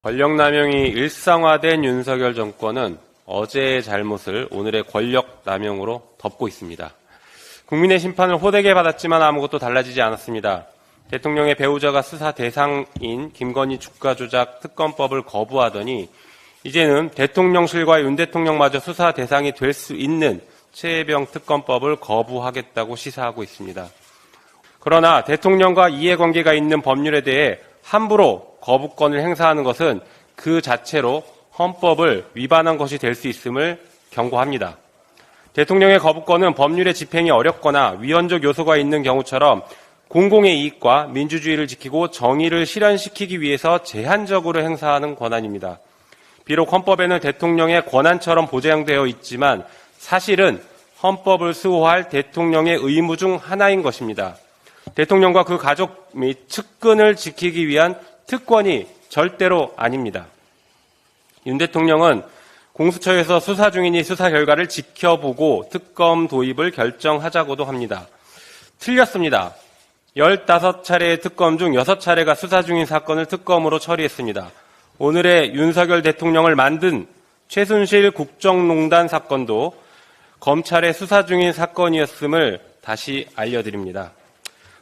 권력 남용이 일상화된 윤석열 정권은 어제의 잘못을 오늘의 권력 남용으로 덮고 있습니다. 국민의 심판을 호되게 받았지만 아무것도 달라지지 않았습니다. 대통령의 배우자가 수사 대상인 김건희 주가 조작 특검법을 거부하더니 이제는 대통령실과 윤 대통령마저 수사 대상이 될 수 있는 최혜병 특검법을 거부하겠다고 시사하고 있습니다. 그러나 대통령과 이해관계가 있는 법률에 대해 함부로 거부권을 행사하는 것은 그 자체로 헌법을 위반한 것이 될 수 있음을 경고합니다. 대통령의 거부권은 법률의 집행이 어렵거나 위헌적 요소가 있는 경우처럼 공공의 이익과 민주주의를 지키고 정의를 실현시키기 위해서 제한적으로 행사하는 권한입니다. 비록 헌법에는 대통령의 권한처럼 보장되어 있지만 사실은 헌법을 수호할 대통령의 의무 중 하나인 것입니다. 대통령과 그 가족 및 측근을 지키기 위한 특권이 절대로 아닙니다. 윤 대통령은 공수처에서 수사 중이니 수사 결과를 지켜보고 특검 도입을 결정하자고도 합니다. 틀렸습니다. 15차례의 특검 중 6차례가 수사 중인 사건을 특검으로 처리했습니다. 오늘의 윤석열 대통령을 만든 최순실 국정농단 사건도 검찰의 수사 중인 사건이었음을 다시 알려드립니다.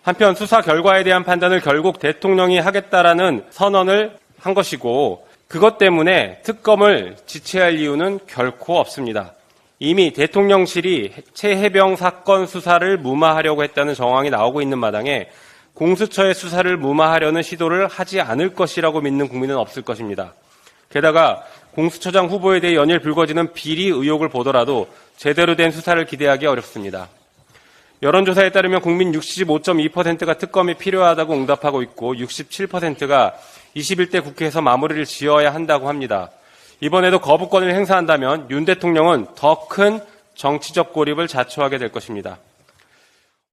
한편 수사 결과에 대한 판단을 결국 대통령이 하겠다라는 선언을 한 것이고 그것 때문에 특검을 지체할 이유는 결코 없습니다. 이미 대통령실이 최해병 사건 수사를 무마하려고 했다는 정황이 나오고 있는 마당에 공수처의 수사를 무마하려는 시도를 하지 않을 것이라고 믿는 국민은 없을 것입니다. 게다가 공수처장 후보에 대해 연일 불거지는 비리 의혹을 보더라도 제대로 된 수사를 기대하기 어렵습니다. 여론조사에 따르면 국민 65.2%가 특검이 필요하다고 응답하고 있고 67%가 21대 국회에서 마무리를 지어야 한다고 합니다. 이번에도 거부권을 행사한다면 윤 대통령은 더 큰 정치적 고립을 자초하게 될 것입니다.